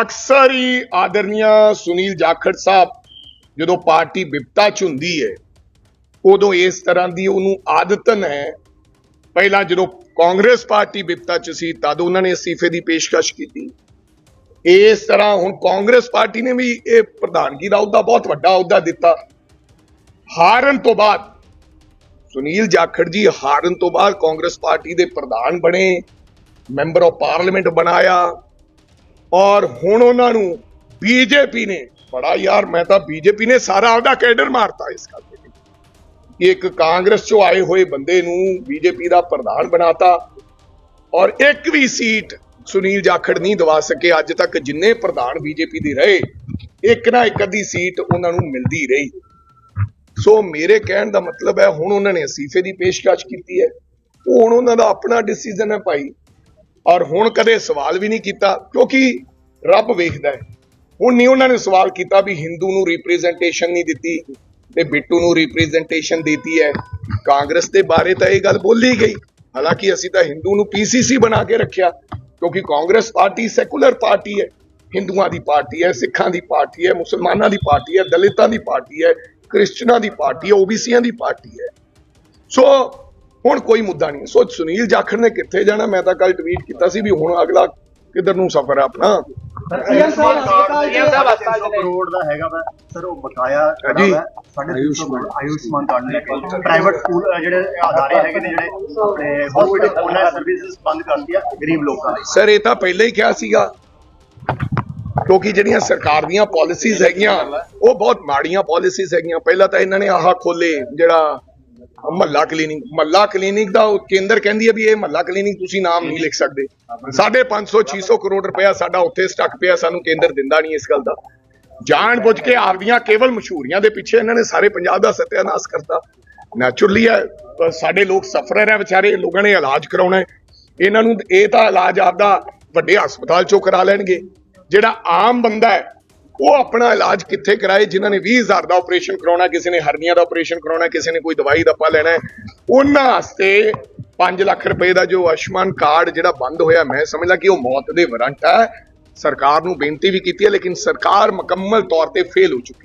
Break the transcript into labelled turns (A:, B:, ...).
A: ਅਕਸਰ ਹੀ ਆਦਰਨੀਆ ਸੁਨੀਲ ਜਾਖੜ ਸਾਹਿਬ ਜਦੋਂ ਪਾਰਟੀ ਵਿਪਤਾ ਚ ਹੁੰਦੀ ਹੈ ਉਦੋਂ ਇਸ ਤਰ੍ਹਾਂ ਦੀ ਉਹਨੂੰ ਆਦਤਨ ਹੈ। ਪਹਿਲਾਂ ਜਦੋਂ ਕਾਂਗਰਸ ਪਾਰਟੀ ਵਿਪਤਾ ਚ ਸੀ, ਤਦ ਉਹਨਾਂ ਨੇ ਅਸਤੀਫੇ ਦੀ ਪੇਸ਼ਕਸ਼ ਕੀਤੀ। ਇਸ ਤਰ੍ਹਾਂ ਹੁਣ ਕਾਂਗਰਸ ਪਾਰਟੀ ਨੇ ਵੀ ਇਹ ਪ੍ਰਧਾਨਗੀ ਦਾ ਅਹੁਦਾ ਬਹੁਤ ਵੱਡਾ ਅਹੁਦਾ ਦਿੱਤਾ। ਹਾਰਨ ਤੋਂ ਬਾਅਦ ਸੁਨੀਲ ਜਾਖੜ ਜੀ ਹਾਰਨ ਤੋਂ ਬਾਅਦ ਕਾਂਗਰਸ ਪਾਰਟੀ ਦੇ ਪ੍ਰਧਾਨ ਬਣੇ, ਮੈਂਬਰ ਆਫ ਪਾਰਲੀਮੈਂਟ ਬਣਾਇਆ। ਔਰ ਹੁਣ ਉਹਨਾਂ ਨੂੰ ਬੀਜੇਪੀ ਨੇ, ਬੜਾ ਯਾਰ ਮੈਂ ਤਾਂ ਬੀਜੇਪੀ ਨੇ ਸਾਰਾ ਆਪਦਾ ਕੈਡਰ ਮਾਰਤਾ ਇਸ ਗੱਲ ਦੇ ਕਿ ਇੱਕ ਕਾਂਗਰਸ ਚੋਂ ਆਏ ਹੋਏ ਬੰਦੇ ਨੂੰ ਬੀਜੇਪੀ ਦਾ ਪ੍ਰਧਾਨ ਬਣਾਤਾ ਔਰ ਇੱਕ ਵੀ ਸੀਟ ਸੁਨੀਲ ਜਾਖੜ ਨਹੀਂ ਦਵਾ ਸਕੇ, ਅੱਜ ਤੱਕ ਜਿੰਨੇ ਪ੍ਰਧਾਨ ਬੀਜੇਪੀ ਦੇ ਰਹੇ, ਇੱਕ ਨਾ ਇੱਕ ਅੱਧੀ ਸੀਟ ਉਹਨਾਂ ਨੂੰ ਮਿਲਦੀ ਰਹੀ। ਸੋ ਮੇਰੇ ਕਹਿਣ ਦਾ ਮਤਲਬ ਹੈ, ਹੁਣ ਉਹਨਾਂ ਨੇ ਅਸੀਫੇ ਦੀ ਪੇਸ਼ਕਸ਼ ਕੀਤੀ ਹੈ। ਹੁਣ ਉਹਨਾਂ ਦਾ ਆਪਣਾ ਡਿਸੀਜਨ ਹੈ ਭਾਈ। ਔਰ ਹੁਣ ਕਦੇ ਸਵਾਲ ਵੀ ਨਹੀਂ ਕੀਤਾ, ਕਿਉਂਕਿ ਰੱਬ ਵੇਖਦਾ ਹੈ। ਹੁਣ ਨਹੀਂ ਉਹਨਾਂ ਨੇ ਸਵਾਲ ਕੀਤਾ ਵੀ ਹਿੰਦੂ ਨੂੰ ਰਿਪਰੈਜ਼ੈਂਟੇਸ਼ਨ ਨਹੀਂ ਦਿੱਤੀ ਤੇ ਬਿੱਟੂ ਨੂੰ ਰਿਪਰੈਜ਼ੈਂਟੇਸ਼ਨ ਦਿੱਤੀ ਹੈ। ਕਾਂਗਰਸ ਦੇ ਬਾਰੇ ਤਾਂ ਇਹ ਗੱਲ ਬੋਲੀ ਗਈ। ਹਾਲਾਂਕਿ ਅਸੀਂ ਤਾਂ ਹਿੰਦੂ ਨੂੰ ਪੀਸੀਸੀ ਬਣਾ ਕੇ ਰੱਖਿਆ, ਕਿਉਂਕਿ ਕਾਂਗਰਸ ਪਾਰਟੀ ਸੈਕੂਲਰ ਪਾਰਟੀ ਹੈ। ਹਿੰਦੂਆਂ ਦੀ ਪਾਰਟੀ ਹੈ, ਸਿੱਖਾਂ ਦੀ ਪਾਰਟੀ ਹੈ, ਮੁਸਲਮਾਨਾਂ ਦੀ ਪਾਰਟੀ ਹੈ, ਦਲਿਤਾਂ ਦੀ ਪਾਰਟੀ ਹੈ, ਕ੍ਰਿਸਚਨਾਂ ਦੀ ਪਾਰਟੀ ਹੈ ਓਬੀਸੀਆਂ ਦੀ ਪਾਰਟੀ ਹੈ। ਸੋ ਹੁਣ ਕੋਈ ਮੁੱਦਾ ਨਹੀਂ। ਸੋ ਸੁਨੀਲ ਜਾਖੜ ਨੇ ਕਿੱਥੇ ਜਾਣਾ? ਮੈਂ ਤਾਂ ਕੱਲ ਟਵੀਟ ਕੀਤਾ ਸੀ ਵੀ ਹੁਣ ਅਗਲਾ ਕਿੱਧਰ ਨੂੰ ਸਫ਼ਰ ਹੈ ਆਪਣਾ।
B: ਸੀਐਮ ਸਾਹਿਬ ਹਸਪਤਾਲ
C: ਸੀਐਮ ਸਾਹਿਬ
B: ਚ
C: ਹਸਪਤਾਲ ਕਰੋੜ ਦਾ ਹੈਗਾ ਵਾ। ਸਰ ਉਹ ਬਕਾਇਆ
A: ਜੀ।
C: ਸਾਡੇ ਆਯੁਸ਼ਮਾਨ। ਆਯੁਸ਼ਮਾਨ ਕਾਰਡ ਲੈ ਕੇ ਪ੍ਰਾਈਵੇਟ ਸਕੂਲ ਅ, ਜਿਹੜੇ ਅਦਾਰੇ ਹੈਗੇ ਨੇ ਜਿਹੜੇ ਆਪਣੇ ਹਸਪੀਟਲ ਉਹਨਾਂ ਸਰਵਿਸਿਜ਼ ਬੰਦ ਕਰਤੀ ਆ ਗਰੀਬ ਲੋਕਾਂ ਲਈ।
A: ਸਰ ਇਹ ਤਾਂ ਪਹਿਲਾਂ ਹੀ ਕਿਹਾ ਸੀਗਾ। ਕਿਉਂਕਿ ਜਿਹੜੀਆਂ ਸਰਕਾਰ ਦੀਆਂ ਪਾਲਿਸੀਜ਼ ਹੈਗੀਆਂ ਉਹ ਬਹੁਤ ਮਾੜੀਆਂ ਪਾਲਿਸੀਜ਼ ਹੈਗੀਆਂ। ਪਹਿਲਾਂ ਤਾਂ ਇਹਨਾਂ ਨੇ ਆਹ ਖੋਲੇ ਜਿਹੜਾ ਮਹੱਲਾ ਕਲੀਨਿਕ ਮਹੱਲਾ ਕਲੀਨਿਕ ਦਾ ਉਹ ਕੇਂਦਰ ਕਹਿੰਦੀ ਹੈ ਵੀ ਇਹ ਮਹੱਲਾ ਕਲੀਨਿਕ ਤੁਸੀਂ ਨਾਮ ਨਹੀਂ ਲਿਖ ਸਕਦੇ। ਸਾਢੇ 500 600 ਕਰੋੜ ਰੁਪਇਆ ਸਾਡਾ ਉੱਥੇ ਸਟਕ ਪਿਆ, ਸਾਨੂੰ ਕੇਂਦਰ ਦਿੰਦਾ ਨਹੀਂ ਇਸ ਗੱਲ ਦਾ। ਜਾਣ ਬੁੱਝ ਕੇ ਆਪਦੀਆਂ ਕੇਵਲ ਮਸ਼ਹੂਰੀਆਂ ਦੇ ਪਿੱਛੇ ਇਹਨਾਂ ਨੇ ਸਾਰੇ ਪੰਜਾਬ ਦਾ ਸਤਿਆਨਾਸ਼ ਕਰਤਾ। ਨੈਚੁਰਲੀ ਹੈ ਸਾਡੇ ਲੋਕ ਸਫਰਰ ਹੈ ਵਿਚਾਰੇ, ਲੋਕਾਂ ਨੇ ਇਲਾਜ ਕਰਾਉਣਾ ਹੈ। ਇਹਨਾਂ ਨੂੰ ਇਹ ਤਾਂ ਇਲਾਜ ਆਪਦਾ ਵੱਡੇ ਹਸਪਤਾਲ ਚੋਂ ਕਰਾ ਲੈਣਗੇ। ਜਿਹੜਾ ਆਮ ਬੰਦਾ ਹੈ ਉਹ ਆਪਣਾ ਇਲਾਜ ਕਿੱਥੇ ਕਰਾਏ, ਜਿਨ੍ਹਾਂ ਨੇ 20000 ਦਾ ਆਪਰੇਸ਼ਨ ਕਰਾਉਣਾ, ਕਿਸੇ ਨੇ ਹਰਨੀਆਂ ਦਾ ਆਪਰੇਸ਼ਨ ਕਰਾਉਣਾ, ਕਿਸੇ ਨੇ ਕੋਈ ਦਵਾਈ ਦਾ ਦੱਪਾ ਲੈਣਾ ਉਹਨਾਂ ਵਾਸਤੇ 5 ਲੱਖ ਰੁਪਏ ਦਾ ਜੋ ਆਯੁਸ਼ਮਾਨ ਕਾਰਡ ਜਿਹੜਾ ਬੰਦ ਹੋਇਆ, ਮੈਂ ਸਮਝਦਾ ਕਿ ਉਹ ਮੌਤ ਦੇ ਵਾਰੰਟ ਹੈ। ਸਰਕਾਰ ਨੂੰ ਬੇਨਤੀ ਵੀ ਕੀਤੀ ਹੈ, ਲੇਕਿਨ ਸਰਕਾਰ ਮੁਕੰਮਲ ਤੌਰ ਤੇ ਫੇਲ ਹੋ ਚੁੱਕੀ